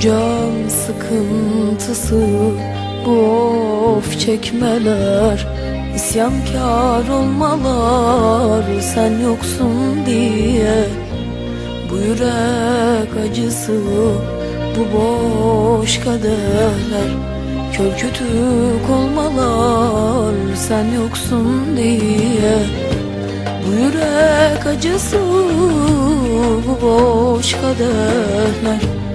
Bu can sıkıntısı Bu of çekmeler isyankar olmalar Sen yoksun diye Bu yürek acısı Bu boş kaderler Kör kütük olmalar Sen yoksun diye Bu yürek acısı Bu boş kaderler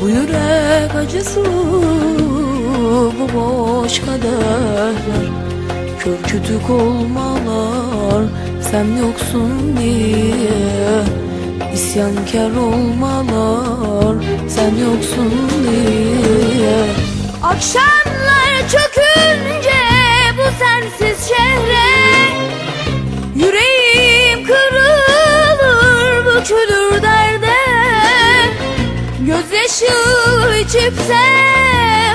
bu yürek acısı bu boş kaderler. Kör kütük olmalar sen yoksun diye. İsyankar olmalar sen yoksun diye. Akşamlar çökünce bu sensiz şehre. Yüreğim kırılır bükülür derde Gözyaşı içipse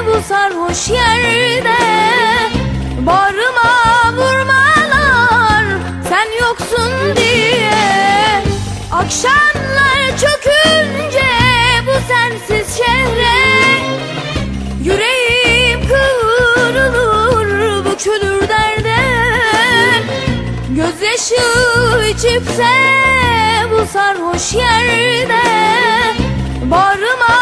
bu sarhoş yerde. Bağrıma vurmalar sen yoksun diye. Akşamlar çökünce bu sensiz şehre. Yüreğim kırılır bükülür derde. Gözyaşı içipse bu sarhoş yerde. Bağrıma